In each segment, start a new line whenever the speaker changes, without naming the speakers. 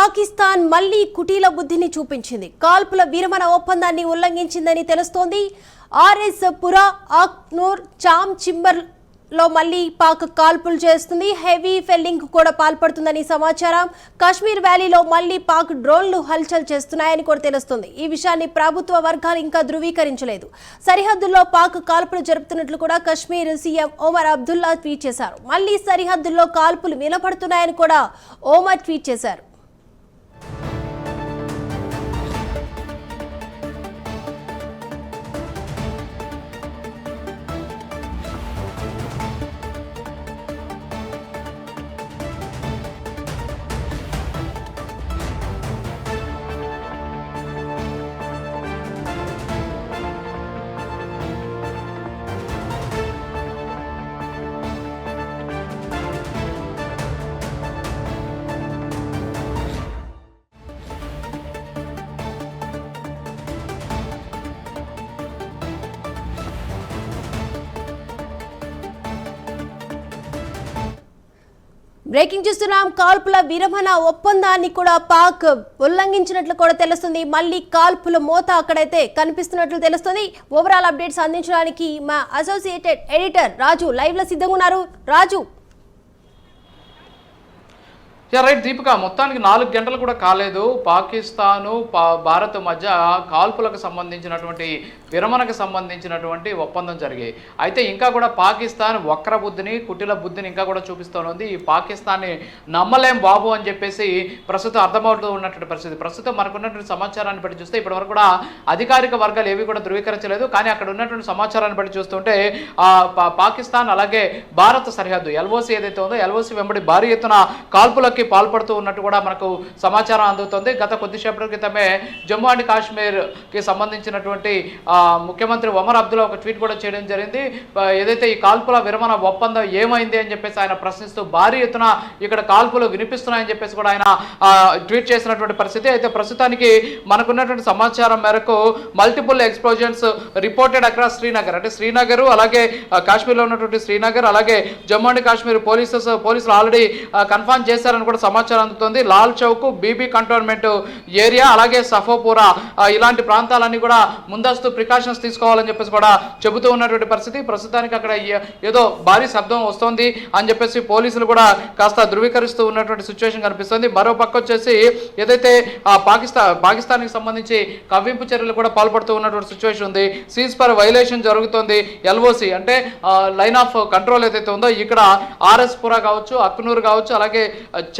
పాకిస్తాన్ మళ్ళీ కుటీల బుద్ధిని చూపించింది. కాల్పుల విరమణ ఒప్పందాన్ని ఉల్లంఘించిందని తెలుస్తోంది. ఆర్ఎస్ పురా ఆక్నూర్ చామ్ చింబర్లో మళ్ళీ పాక్ కాల్పులు చేస్తుంది. హెవీ ఫెల్లింగ్ కూడా పాల్పడుతుందని సమాచారం. కాశ్మీర్ వ్యాలీలో మళ్ళీ పాక్ డ్రోన్లు హల్చల్ చేస్తున్నాయని కూడా తెలుస్తుంది. ఈ విషయాన్ని ప్రభుత్వ వర్గాలు ఇంకా ధృవీకరించలేదు. సరిహద్దుల్లో పాక్ కాల్పులు జరుపుతున్నట్లు కూడా కాశ్మీర్ సీఎం ఓమర్ అబ్దుల్లా ట్వీట్ చేశారు. మళ్ళీ సరిహద్దుల్లో కాల్పులు వినపడుతున్నాయని కూడా ఓమర్ ట్వీట్ చేశారు. బ్రేకింగ్ చూస్తున్నాం. కాల్పుల విరమణ ఒప్పందాన్ని కూడా పాక్ ఉల్లంఘించినట్లు కూడా తెలుస్తుంది. మళ్ళీ కాల్పుల మోత అక్కడైతే కనిపిస్తున్నట్లు తెలుస్తుంది. ఓవరాల్ అప్డేట్స్ అందించడానికి మా అసోసియేటెడ్ ఎడిటర్ రాజు లైవ్లో సిద్ధంగా ఉన్నారు. రాజు
యా రైట్ దీపిక మొత్తానికి నాలుగు గంటలు కూడా కాలేదు. పాకిస్తాను భారత్ మధ్య కాల్పులకు సంబంధించినటువంటి విరమణకు సంబంధించినటువంటి ఒప్పందం జరిగాయి. అయితే ఇంకా కూడా పాకిస్తాన్ వక్ర బుద్ధిని కుటిల బుద్ధిని ఇంకా కూడా చూపిస్తోంది. ఈ పాకిస్తాన్ని నమ్మలేం బాబు అని చెప్పేసి ప్రస్తుతం అర్థమవుతూ ఉన్నటువంటి పరిస్థితి. ప్రస్తుతం మనకున్నటువంటి సమాచారాన్ని బట్టి చూస్తే ఇప్పటివరకు కూడా అధికారిక వర్గాలు ఏవి కూడా ధృవీకరించలేదు. కానీ అక్కడ ఉన్నటువంటి సమాచారాన్ని బట్టి చూస్తుంటే ఆ, పాకిస్తాన్ అలాగే భారత్ సరిహద్దు ఎల్ఓసి ఏదైతే ఉందో ఎల్ఓసి వెంబడి భారీ ఎత్తున కాల్పులకి పాల్పడుతూ ఉన్నట్టు కూడా మనకు సమాచారం అందుతుంది. గత కొద్దిసేపటి క్రితమే జమ్మూ అండ్ కాశ్మీర్కి సంబంధించినటువంటి ముఖ్యమంత్రి ఒమర్ అబ్దుల్లా ఒక ట్వీట్ కూడా చేయడం జరిగింది. ఏదైతే ఈ కాల్పుల విరమణ ఒప్పందం ఏమైంది అని చెప్పేసి ఆయన ప్రశ్నిస్తూ భారీ ఎత్తున ఇక్కడ కాల్పులు వినిపిస్తున్నాయని చెప్పేసి కూడా ఆయన ట్వీట్ చేసినటువంటి పరిస్థితి. అయితే ప్రస్తుతానికి మనకున్నటువంటి సమాచారం మేరకు multiple explosions reported across Srinagar. అంటే శ్రీనగర్ అలాగే కాశ్మీర్లో ఉన్నటువంటి శ్రీనగర్ అలాగే జమ్మూ అండ్ కాశ్మీర్ పోలీసెస్ పోలీసులు ఆల్రెడీ కన్ఫర్మ్ చేశారని కూడా సమాచారం అందుతుంది. Lal Chowk BB cantonment area అలాగే సఫోపురా. ఇలాంటి ప్రాంతాలన్నీ కూడా ముందస్తు ప్రికాషన్స్ తీసుకోవాలని చెప్పేసి కూడా చెబుతూ ఉన్నటువంటి పరిస్థితి. ప్రస్తుతానికి అక్కడ ఏదో భారీ శబ్దం వస్తోంది అని చెప్పేసి పోలీసులు కూడా కాస్త ధృవీకరిస్తూ ఉన్నటువంటి సిచ్యువేషన్ కనిపిస్తుంది. మరో పక్క వచ్చేసి ఏదైతే పాకిస్తాన్ పాకిస్తాన్కి సంబంధించి కవ్వింపు చర్యలు కూడా పాల్పడుతూ ఉన్నటువంటి సిచ్యువేషన్ ఉంది. సీజ్ పర్ వైలేషన్ జరుగుతుంది. ఎల్ఓసి అంటే లైన్ ఆఫ్ కంట్రోల్ ఏదైతే ఉందో ఇక్కడ ఆర్ఎస్ పురా కావచ్చు అక్నూర్ కావచ్చు అలాగే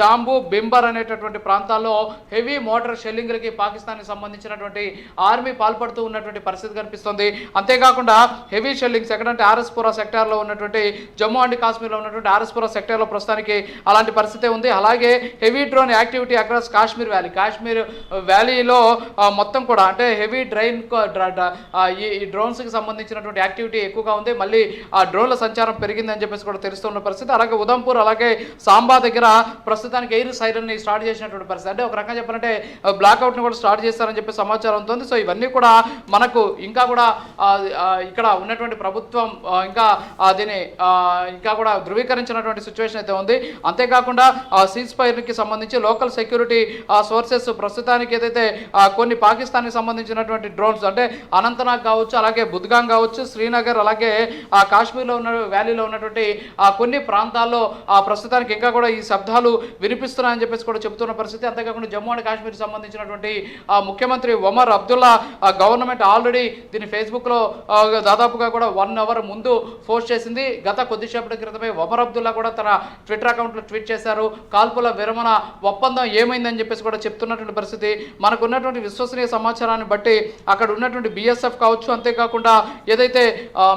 జాంబు బింబర్ అనేటటువంటి ప్రాంతాల్లో హెవీ మోటార్ షెల్లింగ్లకి పాకిస్తాన్కి సంబంధించినటువంటి ఆర్మీ పాల్పడుతూ ఉన్నటువంటి పరిస్థితి కనిపిస్తుంది. అంతేకాకుండా హెవీ షెల్లింగ్స్ ఎక్కడంటే ఆర్ఎస్పురా సెక్టార్లో ఉన్నటువంటి జమ్మూ అండ్ కాశ్మీర్లో ఉన్నటువంటి ఆర్ఎస్పురా సెక్టార్లో ప్రస్తుతానికి అలాంటి పరిస్థితి ఉంది. అలాగే heavy drone activity across Kashmir valley. Kashmir వ్యాలీలో మొత్తం కూడా అంటే హెవీ డ్రైన్ ఈ డ్రోన్స్కి సంబంధించినటువంటి యాక్టివిటీ ఎక్కువగా ఉంది. మళ్ళీ ఆ డ్రోన్ల సంచారం పెరిగిందని చెప్పేసి కూడా తెలుస్తున్న పరిస్థితి. అలాగే ఉదంపూర్ అలాగే సాంబా దగ్గర ప్రస్తుతం ప్రస్తుతానికి ఎయిర్ సైరన్ని స్టార్ట్ చేసినటువంటి పరిస్థితి. అంటే ఒక రకంగా చెప్పాలంటే బ్లాక్అవుట్ని కూడా స్టార్ట్ చేస్తారని చెప్పి సమాచారం ఉంటుంది సో ఇవన్నీ కూడా మనకు ఇంకా కూడా ఇక్కడ ఉన్నటువంటి ప్రభుత్వం ఇంకా దీన్ని ఇంకా కూడా ధృవీకరించినటువంటి సిచ్యువేషన్ అయితే ఉంది. అంతేకాకుండా సీజ్ ఫైర్కి సంబంధించి లోకల్ సెక్యూరిటీ సోర్సెస్ ప్రస్తుతానికి ఏదైతే కొన్ని పాకిస్తాన్కి సంబంధించినటువంటి డ్రోన్స్ అంటే అనంతనాగ్ కావచ్చు అలాగే బుద్గాంగ్ కావచ్చు శ్రీనగర్ అలాగే ఆ, కాశ్మీర్లో ఉన్న వ్యాలీలో ఉన్నటువంటి ఆ, కొన్ని ప్రాంతాల్లో ఆ, ప్రస్తుతానికి ఇంకా కూడా ఈ శబ్దాలు వినిపిస్తున్నాయని చెప్పేసి కూడా చెబుతున్న పరిస్థితి. అంతేకాకుండా జమ్మూ అండ్ కాశ్మీర్ సంబంధించినటువంటి ముఖ్యమంత్రి ఒమర్ అబ్దుల్లా గవర్నమెంట్ ఆల్రెడీ దీన్ని ఫేస్బుక్లో దాదాపుగా కూడా వన్ అవర్ ముందు పోస్ట్ చేసింది. గత కొద్దిసేపటి క్రితమే ఒమర్ అబ్దుల్లా కూడా తన ట్విట్టర్ అకౌంట్లో ట్వీట్ చేశారు. కాల్పుల విరమణ ఒప్పందం ఏమైందని చెప్పేసి కూడా చెప్తున్నటువంటి పరిస్థితి. మనకు ఉన్నటువంటి విశ్వసనీయ సమాచారాన్ని బట్టి అక్కడ ఉన్నటువంటి బిఎస్ఎఫ్ కావచ్చు అంతేకాకుండా ఏదైతే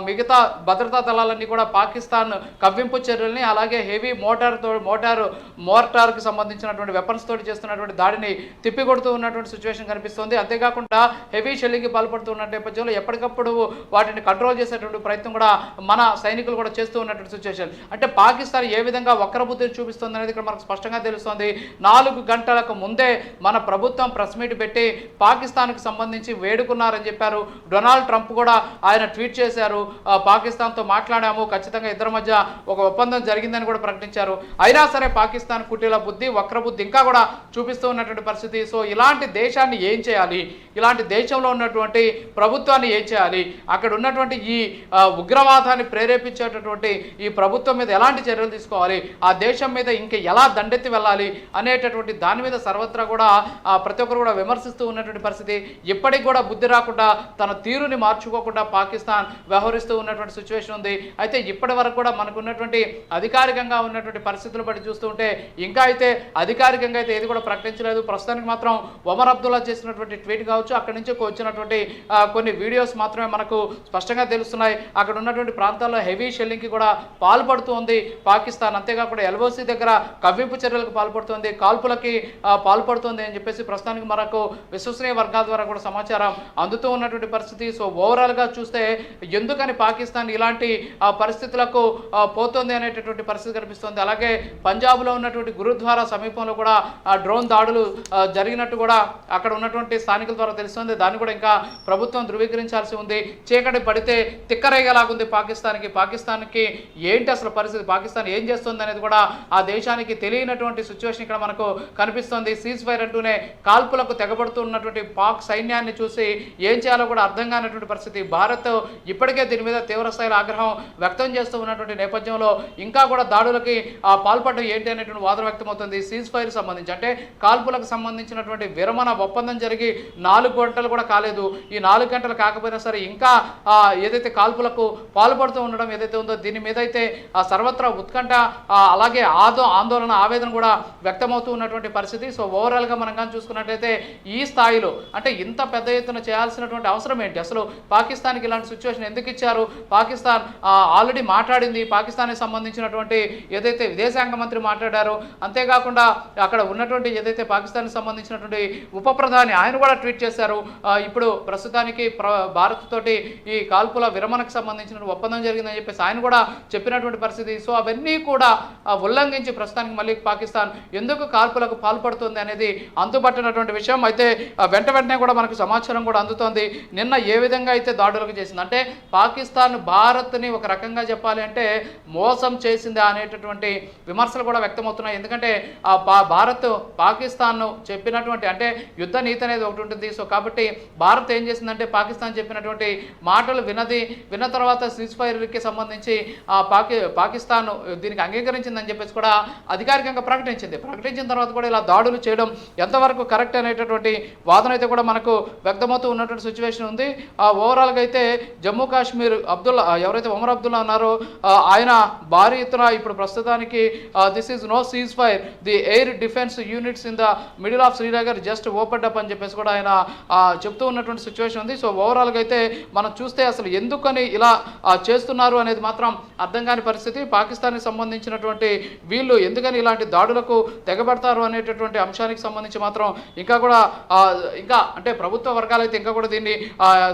మిగతా భద్రతా దళాలన్నీ కూడా పాకిస్తాన్ కవ్వింపు చర్యల్ని అలాగే హెవీ మోటార్తో మోటారు మోటార్ మోర్టార్కి సంబంధించినటువంటి వెపన్స్ తోటి చేస్తున్నటువంటి దాడిని తిప్పికొడుతూ ఉన్నటువంటి సిచ్యువేషన్ కనిపిస్తుంది. అంతేకాకుండా హెవీ షెల్లింగ్కి పాల్పడుతున్న నేపథ్యంలో ఎప్పటికప్పుడు వాటిని కంట్రోల్ చేసేటువంటి ప్రయత్నం కూడా మన సైనికులు కూడా చేస్తూ ఉన్నటువంటి సిచ్యువేషన్ అంటే పాకిస్తాన్ ఏ విధంగా వక్రబుద్ధిని చూపిస్తుంది అనేది ఇక్కడ మనకు స్పష్టంగా తెలుస్తుంది. నాలుగు గంటలకు ముందే మన ప్రభుత్వం ప్రెస్ మీట్ పెట్టి పాకిస్తాన్కి సంబంధించి వేడుకున్నారని చెప్పారు. డొనాల్డ్ ట్రంప్ కూడా ఆయన ట్వీట్ చేశారు. పాకిస్తాన్తో మాట్లాడాము. ఖచ్చితంగా ఇద్దరి మధ్య ఒక ఒప్పందం జరిగిందని కూడా ప్రకటించారు. అయినా సరే పాకిస్తాన్ కుటీల బుద్ధి వక్రబుద్ధి ఇంకా కూడా చూపిస్తూ ఉన్నటువంటి పరిస్థితి. సో ఇలాంటి దేశాన్ని ఏం చేయాలి? ఇలాంటి దేశంలో ఉన్నటువంటి ప్రభుత్వాన్ని ఏం చేయాలి? అక్కడ ఉన్నటువంటి ఈ ఉగ్రవాదాన్ని ప్రేరేపించేటటువంటి ఈ ప్రభుత్వం మీద ఎలాంటి చర్యలు తీసుకోవాలి? ఆ దేశం మీద ఇంకా ఎలా దండెత్తి వెళ్ళాలి? అనేటటువంటి దాని మీద సర్వత్రా కూడా ప్రతి ఒక్కరు కూడా విమర్శిస్తూ ఉన్నటువంటి పరిస్థితి. ఇప్పటికి కూడా బుద్ధి రాకుండా తన తీరుని మార్చుకోకుండా పాకిస్తాన్ వ్యవహరిస్తూ ఉన్నటువంటి సిచ్యువేషన్ ఉంది. అయితే ఇప్పటి వరకు కూడా మనకు ఉన్నటువంటి అధికారికంగా ఉన్నటువంటి పరిస్థితులు బట్టి చూస్తుంటే ఇంకా అయితే అధికారికంగా అయితే ఏది కూడా ప్రకటించలేదు. ప్రస్తుతానికి మాత్రం ఒమర్ అబ్దుల్లా చేసినటువంటి ట్వీట్ కావచ్చు. అక్కడి నుంచి వచ్చినటువంటి కొన్ని వీడియోస్ మాత్రమే మనకు స్పష్టంగా తెలుస్తున్నాయి. అక్కడ ఉన్నటువంటి ప్రాంతాల్లో హెవీ షెల్లింగ్కి కూడా పాల్పడుతూ ఉంది పాకిస్తాన్. అంతేకాకుండా ఎల్ఓసి దగ్గర కవ్వింపు చర్యలకు పాల్పడుతుంది. కాల్పులకి పాల్పడుతుంది అని చెప్పేసి ప్రస్తుతానికి మనకు విశ్వసనీయ వర్గాల ద్వారా కూడా సమాచారం అందుతూ ఉన్నటువంటి పరిస్థితి. సో ఓవరాల్గా చూస్తే ఎందుకని పాకిస్తాన్ ఇలాంటి పరిస్థితులకు పోతుంది అనేటటువంటి పరిస్థితి కనిపిస్తుంది. అలాగే పంజాబ్లో ఉన్నటువంటి గురుద్వారా సమీపంలో కూడా ఆ, డ్రోన్ దాడులు జరిగినట్టు కూడా అక్కడ ఉన్నటువంటి స్థానికుల ద్వారా తెలుస్తుంది. దాన్ని కూడా ఇంకా ప్రభుత్వం ధృవీకరించాల్సి ఉంది. చీకటి పడితే తిక్కరేగలాగుంది పాకిస్తాన్కి. పాకిస్తాన్కి ఏంటి అసలు పరిస్థితి? పాకిస్తాన్ ఏం చేస్తుంది అనేది కూడా ఆ దేశానికి తెలియనటువంటి సిచ్యువేషన్ ఇక్కడ మనకు కనిపిస్తుంది. సీజ్ ఫైర్ అంటూనే కాల్పులకు తెగబడుతున్నటువంటి పాక్ సైన్యాన్ని చూసి ఏం చేయాలో కూడా అర్థం కానటువంటి పరిస్థితి. భారత్ ఇప్పటికే దీని మీద తీవ్ర స్థాయిలో ఆగ్రహం వ్యక్తం చేస్తూ ఉన్నటువంటి నేపథ్యంలో ఇంకా కూడా దాడులకి ఆ, పాల్పడడం ఏంటి అనేటువంటి వాదన వ్యక్తమవుతుంది. సీజ్ ఫైర్ సంబంధించి. అంటే కాల్పులకు సంబంధించినటువంటి విరమణ ఒప్పందం జరిగి నాలుగు గంటలు కూడా కాలేదు. ఈ నాలుగు గంటలు కాకపోయినా సరే ఇంకా ఏదైతే కాల్పులకు పాల్పడుతూ ఉండడం ఏదైతే ఉందో దీని మీద అయితే ఆ, సర్వత్రా ఉత్కంఠ అలాగే ఆదో ఆందోళన ఆవేదన కూడా వ్యక్తమవుతూ ఉన్నటువంటి పరిస్థితి. సో ఓవరాల్గా మనం కానీ చూసుకున్నట్లయితే ఈ స్థాయిలో అంటే ఇంత పెద్ద ఎత్తున చేయాల్సినటువంటి అవసరం ఏంటి? అసలు పాకిస్తాన్కి ఇలాంటి సిచ్యువేషన్ ఎందుకు ఇచ్చారు? పాకిస్తాన్ ఆల్రెడీ మాట్లాడింది. పాకిస్తాన్కి సంబంధించినటువంటి ఏదైతే విదేశాంగ మంత్రి మాట్లాడారో అంతేకాకుండా అక్కడ ఉన్నటువంటి ఏదైతే పాకిస్తాన్కి సంబంధించినటువంటి ఉప ప్రధాని ఆయన కూడా ట్వీట్ చేశారు. ఇప్పుడు ప్రస్తుతానికి ప్ర భారత్ తోటి ఈ కాల్పుల విరమణకు సంబంధించిన ఒప్పందం జరిగిందని చెప్పేసి ఆయన కూడా చెప్పినటువంటి పరిస్థితి. సో అవన్నీ కూడా ఉల్లంఘించి ప్రస్తుతానికి మళ్ళీ పాకిస్తాన్ ఎందుకు కాల్పులకు పాల్పడుతుంది అనేది అందుబట్టినటువంటి విషయం. అయితే వెంట వెంటనే కూడా మనకు సమాచారం కూడా అందుతోంది. నిన్న ఏ విధంగా అయితే దాడులకు చేసింది? అంటే పాకిస్తాన్ భారత్ని ఒక రకంగా చెప్పాలి అంటే మోసం చేసిందా అనేటటువంటి విమర్శలు కూడా వ్యక్తమవుతున్నాయి. ఎందుకంటే ఆ భారత్ పాకిస్తాన్ను చెప్పినటువంటి అంటే యుద్ధ నీతి అనేది ఒకటి ఉంటుంది. సో కాబట్టి భారత్ ఏం చేసిందంటే పాకిస్తాన్ చెప్పినటువంటి మాటలు వినది విన్న తర్వాత సీజ్ ఫైర్కి సంబంధించి ఆ పాకి పాకిస్తాన్ దీనికి అంగీకరించిందని చెప్పేసి కూడా అధికారికంగా ప్రకటించింది. ప్రకటించిన తర్వాత కూడా ఇలా దాడులు చేయడం ఎంతవరకు కరెక్ట్ అనేటటువంటి వాదన అయితే కూడా మనకు వ్యక్తమవుతూ ఉన్నటువంటి సిచ్యువేషన్ ఉంది. ఆ ఓవరాల్గా అయితే జమ్మూ కాశ్మీర్ అబ్దుల్లా ఎవరైతే ఒమర్ అబ్దుల్లా ఉన్నారో ఆయన భారీ ఎత్తున ఇప్పుడు ప్రస్తుతానికి this is no ceasefire the air defence units in the middle of Srinagar just open up అని చెప్పేసి కూడా ఆయన చెప్తూ ఉన్నటువంటి సిచ్యువేషన్ ఉంది. సో ఓవరాల్గా అయితే మనం చూస్తే అసలు ఎందుకని ఇలా చేస్తున్నారు అనేది మాత్రం అర్థం కాని పరిస్థితి. పాకిస్తాన్కి సంబంధించినటువంటి వీళ్ళు ఎందుకని ఇలాంటి దాడులకు తెగబడతారు అనేటటువంటి అంశానికి సంబంధించి మాత్రం ఇంకా కూడా ఇంకా అంటే ప్రభుత్వ వర్గాలు అయితే ఇంకా కూడా దీన్ని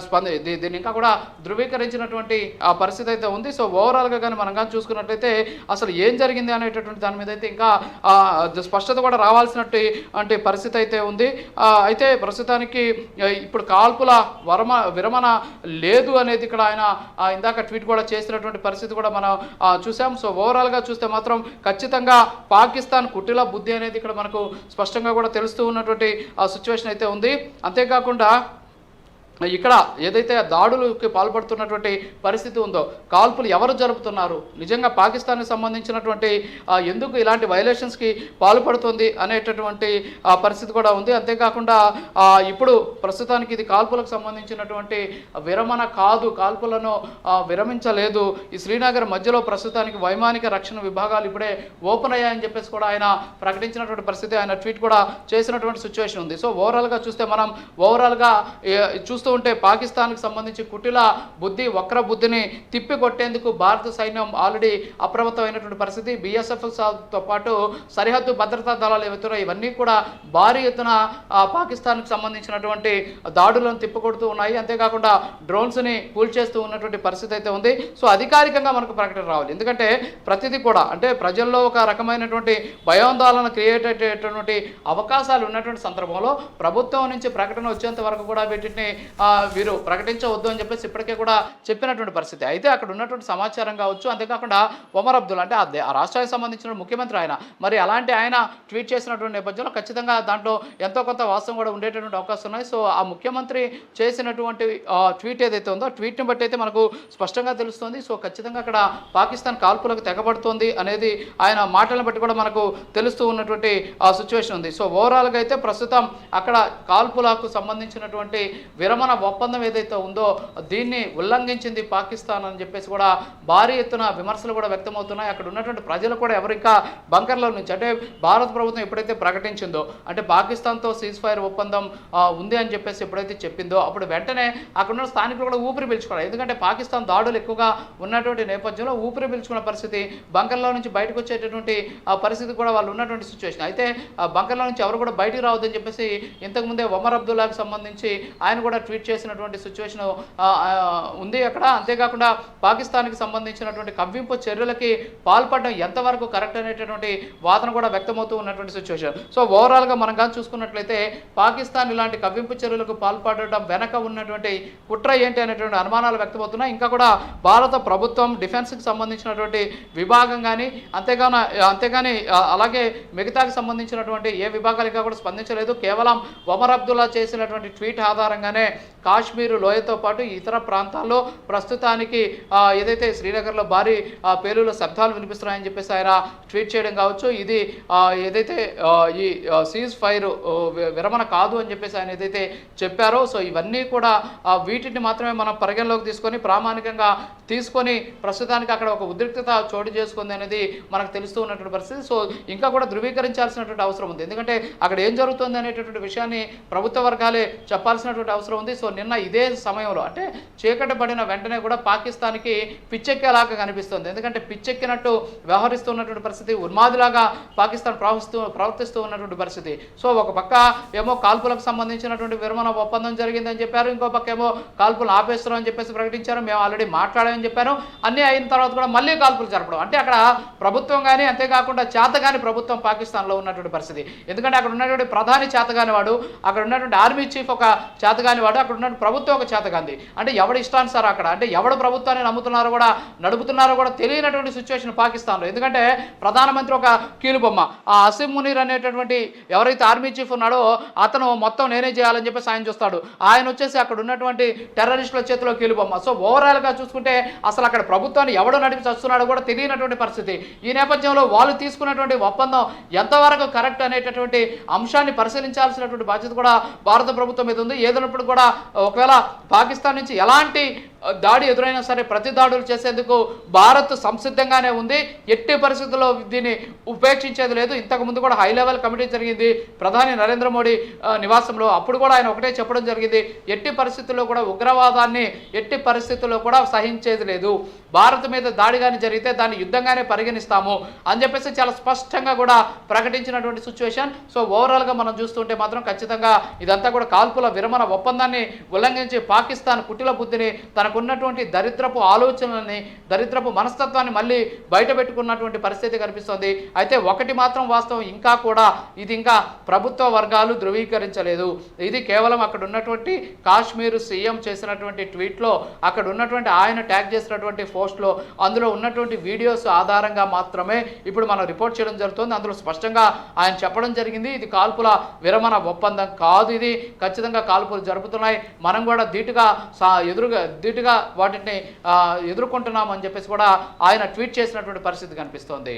స్పంది దీన్ని ఇంకా కూడా ధృవీకరించినటువంటి ఆ పరిస్థితి అయితే ఉంది. సో ఓవరాల్గా కానీ మనం కానీ చూసుకున్నట్లయితే అసలు ఏం జరిగింది అనేటటువంటి దాని మీద అయితే ఇంకా స్పష్టత కూడా రావాల్సినట్టు అంటే పరిస్థితి అయితే ఉంది. అయితే ప్రస్తుతానికి ఇప్పుడు కాల్పుల వరమ విరమణ లేదు అనేది ఇక్కడ ఆయన ఇందాక ట్వీట్ కూడా చేసినటువంటి పరిస్థితి కూడా మనం చూసాం. సో ఓవరాల్గా చూస్తే మాత్రం ఖచ్చితంగా పాకిస్తాన్ కుటిల బుద్ధి అనేది ఇక్కడ మనకు స్పష్టంగా కూడా తెలుస్తూ ఉన్నటువంటి సిచ్యువేషన్ అయితే ఉంది. అంతేకాకుండా ఇక్కడ ఏదైతే దాడులకి పాల్పడుతున్నటువంటి పరిస్థితి ఉందో కాల్పులు ఎవరు జరుపుతున్నారు? నిజంగా పాకిస్తాన్కి సంబంధించినటువంటి ఎందుకు ఇలాంటి వైలేషన్స్కి పాల్పడుతుంది అనేటటువంటి పరిస్థితి కూడా ఉంది. అంతేకాకుండా ఇప్పుడు ప్రస్తుతానికి ఇది కాల్పులకు సంబంధించినటువంటి విరమణ కాదు కాల్పులను విరమించలేదు. ఈ శ్రీనగర్ మధ్యలో ప్రస్తుతానికి వైమానిక రక్షణ విభాగాలు ఇప్పుడే ఓపెన్ అయ్యాయని చెప్పేసి కూడా ఆయన ప్రకటించినటువంటి పరిస్థితి ఆయన ట్వీట్ కూడా చేసినటువంటి సిచ్యువేషన్ ఉంది. సో ఓవరాల్గా చూస్తే మనం ఓవరాల్గా చూస్తూ చూస్తూ ఉంటే పాకిస్తాన్కి సంబంధించి కుటిల బుద్ధి వక్ర బుద్ధిని తిప్పి కొట్టేందుకు భారత సైన్యం ఆల్రెడీ అప్రమత్తమైనటువంటి పరిస్థితి. బీఎస్ఎఫ్తో పాటు సరిహద్దు భద్రతా దళాలు ఏవైతున్నారో ఇవన్నీ కూడా భారీ ఎత్తున పాకిస్తాన్కి సంబంధించినటువంటి దాడులను తిప్పికొడుతూ ఉన్నాయి. అంతేకాకుండా డ్రోన్స్ని కూల్చేస్తూ ఉన్నటువంటి పరిస్థితి అయితే ఉంది. సో అధికారికంగా మనకు ప్రకటన రావాలి. ఎందుకంటే ప్రతిదీ కూడా అంటే ప్రజల్లో ఒక రకమైనటువంటి భయాందోళన క్రియేట్ అయ్యేటటువంటి అవకాశాలు ఉన్నటువంటి సందర్భంలో ప్రభుత్వం నుంచి ప్రకటన వచ్చేంత వరకు కూడా వీటిని వీరు ప్రకటించవద్దు అని చెప్పేసి ఇప్పటికే కూడా చెప్పినటువంటి పరిస్థితి. అయితే అక్కడ ఉన్నటువంటి సమాచారం కావచ్చు అంతేకాకుండా ఒమర్ అబ్దుల్ అంటే ఆ రాష్ట్రానికి సంబంధించిన ముఖ్యమంత్రి ఆయన. మరి అలాంటి ఆయన ట్వీట్ చేసినటువంటి నేపథ్యంలో ఖచ్చితంగా దాంట్లో ఎంతో కొంత వాస్తవం కూడా ఉండేటటువంటి అవకాశం ఉన్నాయి. సో ఆ ముఖ్యమంత్రి చేసినటువంటి ట్వీట్ ఏదైతే ఉందో ట్వీట్ని బట్టి అయితే మనకు స్పష్టంగా తెలుస్తుంది. సో ఖచ్చితంగా అక్కడ పాకిస్తాన్ కాల్పులకు తెగబడుతోంది అనేది ఆయన మాటలను బట్టి కూడా మనకు తెలుస్తూ ఉన్నటువంటి సిచ్యువేషన్ ఉంది. సో ఓవరాల్గా అయితే ప్రస్తుతం అక్కడ కాల్పులకు సంబంధించినటువంటి విరమణ ఒప్పందం ఏదైతే ఉందో దీన్ని ఉల్లంఘించింది పాకిస్తాన్ అని చెప్పేసి కూడా భారీ ఎత్తున విమర్శలు కూడా వ్యక్తమవుతున్నాయి. అక్కడ ఉన్నటువంటి ప్రజలు కూడా ఎవరికా బంకర్లో బంకర్ల నుంచి అంటే భారత ప్రభుత్వం ఎప్పుడైతే ప్రకటించిందో అంటే పాకిస్తాన్తో సీజ్ ఫైర్ ఒప్పందం ఉంది అని చెప్పేసి ఎప్పుడైతే చెప్పిందో అప్పుడు వెంటనే అక్కడ ఉన్న స్థానికులు కూడా ఊపిరి పీల్చుకోవాలి. ఎందుకంటే పాకిస్తాన్ దాడులు ఎక్కువగా ఉన్నటువంటి నేపథ్యంలో ఊపిరి పీల్చుకున్న పరిస్థితి బంకర్లో నుంచి బయటకు వచ్చేటటువంటి ఆ పరిస్థితి కూడా వాళ్ళు ఉన్నటువంటి సిచ్యువేషన్ అయితే బంకర్లో నుంచి ఎవరు కూడా బయటికి రావద్దని చెప్పేసి ఇంతకుముందే ఒమర్ అబ్దుల్లాకి సంబంధించి ఆయన కూడా ట్వీట్ చేసినటువంటి సిచ్యువేషన్ ఉంది అక్కడ. అంతేకాకుండా పాకిస్తాన్కి సంబంధించినటువంటి కవ్వింపు చర్యలకి పాల్పడడం ఎంతవరకు కరెక్ట్ అనేటటువంటి వాదన కూడా వ్యక్తమవుతూ ఉన్నటువంటి సిచ్యువేషన్ సో ఓవరాల్గా మనం కానీ చూసుకున్నట్లయితే పాకిస్తాన్ ఇలాంటి కవ్వింపు చర్యలకు పాల్పడడం వెనక ఉన్నటువంటి కుట్ర ఏంటి అనేటువంటి అనుమానాలు వ్యక్తమవుతున్నాయి. ఇంకా కూడా భారత ప్రభుత్వం డిఫెన్స్కి సంబంధించినటువంటి విభాగం కానీ అంతేగాన అంతేగాని అలాగే మిగతాకి సంబంధించినటువంటి ఏ విభాగాలు ఇంకా కూడా స్పందించలేదు. కేవలం ఒమర్ అబ్దుల్లా చేసినటువంటి ట్వీట్ ఆధారంగానే కాశ్మీరు లోయతో పాటు ఇతర ప్రాంతాల్లో ప్రస్తుతానికి ఏదైతే శ్రీనగర్లో భారీ ఆ, పేలుల శబ్దాలు వినిపిస్తున్నాయని చెప్పేసి ఆయన ట్వీట్ చేయడం కావచ్చు. ఇది ఏదైతే ఈ సీజ్ ఫైర్ విరమణ కాదు అని చెప్పేసి ఆయన ఏదైతే చెప్పారో సో ఇవన్నీ కూడా వీటిని మాత్రమే మనం పరిగణలోకి తీసుకొని ప్రామాణికంగా తీసుకొని ప్రస్తుతానికి అక్కడ ఒక ఉద్రిక్తత చోటు చేసుకుంది అనేది మనకు తెలుస్తూ ఉన్నటువంటి పరిస్థితి. సో ఇంకా కూడా ధృవీకరించాల్సినటువంటి అవసరం ఉంది. ఎందుకంటే అక్కడ ఏం జరుగుతుంది అనేటటువంటి విషయాన్ని ప్రభుత్వ వర్గాలే చెప్పాల్సినటువంటి అవసరం ఉంది. సో నిన్న ఇదే సమయంలో అంటే చీకటి పడిన వెంటనే కూడా పాకిస్తాన్కి పిచ్చెక్కేలాగా కనిపిస్తుంది. ఎందుకంటే పిచ్చెక్కినట్టు వ్యవహరిస్తున్నటువంటి పరిస్థితి ఉన్మాదిలాగా పాకిస్తాన్ ప్రవహిస్తూ ప్రవర్తిస్తూ ఉన్నటువంటి పరిస్థితి. సో ఒక పక్క ఏమో కాల్పులకు సంబంధించినటువంటి విరమణ ఒప్పందం జరిగిందని చెప్పారు. ఇంకో పక్క ఏమో కాల్పులు ఆపేస్తున్నాం అని చెప్పేసి ప్రకటించారు. మేము ఆల్రెడీ మాట్లాడామని చెప్పారు అన్నీ అయిన తర్వాత కూడా మళ్ళీ కాల్పులు జరపడం. అంటే అక్కడ ప్రభుత్వం కానీ అంతేకాకుండా చేతగాని ప్రభుత్వం పాకిస్తాన్లో ఉన్నటువంటి పరిస్థితి. ఎందుకంటే అక్కడ ఉన్నటువంటి ప్రధాని చేతగాని వాడు అక్కడ ఉన్నటువంటి ఆర్మీ చీఫ్ ఒక చేతగాని వాడు అక్కడ ఉన్న ప్రభుత్వం ఒక చేతగాంది అంటే ఎవడు ఇష్టానుసారం అక్కడ? అంటే ఎవడు ప్రభుత్వాన్ని నమ్ముతున్నారో కూడా నడుపుతున్నారో కూడా తెలియనటువంటి సిచ్యువేషన్ పాకిస్తాన్లో. ఎందుకంటే ప్రధానమంత్రి ఒక కీలుబొమ్మ. ఆ అసిమ్ మునీర్ అనేటటువంటి ఎవరైతే ఆర్మీ చీఫ్ ఉన్నాడో అతను మొత్తం నేనే చేయాలని చెప్పేసి ఆయన చూస్తాడు. ఆయన వచ్చేసి అక్కడ ఉన్నటువంటి టెర్రరిస్టుల చేతిలో కీలుబొమ్మ. సో ఓవరాల్గా చూసుకుంటే అసలు అక్కడ ప్రభుత్వాన్ని ఎవడు నడిపి వస్తున్నాడో కూడా తెలియనటువంటి పరిస్థితి. ఈ నేపథ్యంలో వాళ్ళు తీసుకున్నటువంటి ఒప్పందం ఎంతవరకు కరెక్ట్ అనేటటువంటి అంశాన్ని పరిశీలించాల్సినటువంటి బాధ్యత కూడా భారత ప్రభుత్వం మీద ఉంది. ఏదైనప్పుడు కూడా ఒకవేళ పాకిస్తాన్ నుంచి ఎలాంటి దాడి ఎదురైనా సరే ప్రతి దాడులు చేసేందుకు భారత్ సంసిద్ధంగానే ఉంది. ఎట్టి పరిస్థితుల్లో దీన్ని ఉపేక్షించేది లేదు. ఇంతకు ముందు కూడా హై లెవెల్ కమిటీ జరిగింది. ప్రధాని నరేంద్ర మోడీ నివాసంలో అప్పుడు కూడా ఆయన ఒకటే చెప్పడం జరిగింది. ఎట్టి పరిస్థితుల్లో కూడా ఉగ్రవాదాన్ని ఎట్టి పరిస్థితుల్లో కూడా సహించేది లేదు. భారత్ మీద దాడి కానీ జరిగితే దాన్ని యుద్ధంగానే పరిగణిస్తాము అని చెప్పేసి చాలా స్పష్టంగా కూడా ప్రకటించినటువంటి సిచ్యువేషన్ సో ఓవరాల్గా మనం చూస్తుంటే మాత్రం ఖచ్చితంగా ఇదంతా కూడా కాల్పుల విరమణ ఒప్పందాన్ని ఉల్లంఘించి పాకిస్తాన్ కుటిల బుద్ధిని మనకున్నటువంటి దరిద్రపు ఆలోచనల్ని దరిద్రపు మనస్తత్వాన్ని మళ్ళీ బయట పెట్టుకున్నటువంటి పరిస్థితి కనిపిస్తుంది. అయితే ఒకటి మాత్రం వాస్తవం ఇంకా కూడా ఇది ఇంకా ప్రభుత్వ వర్గాలు ధృవీకరించలేదు. ఇది కేవలం అక్కడ ఉన్నటువంటి కాశ్మీర్ సీఎం చేసినటువంటి ట్వీట్లో అక్కడ ఉన్నటువంటి ఆయన ట్యాగ్ చేసినటువంటి పోస్ట్లో అందులో ఉన్నటువంటి వీడియోస్ ఆధారంగా మాత్రమే ఇప్పుడు మనం రిపోర్ట్ చేయడం జరుగుతుంది. అందులో స్పష్టంగా ఆయన చెప్పడం జరిగింది. ఇది కాల్పుల విరమణ ఒప్పందం కాదు ఇది. ఖచ్చితంగా కాల్పులు జరుపుతున్నాయి. మనం కూడా ధీటుగా ఎదురుగా ఎదురుగా ధీటుగా వాటిని ఆ, చెప్పేసి కూడా ఆయన ట్వీట్ చేసినటువంటి పరిస్థితి కనిపిస్తోంది.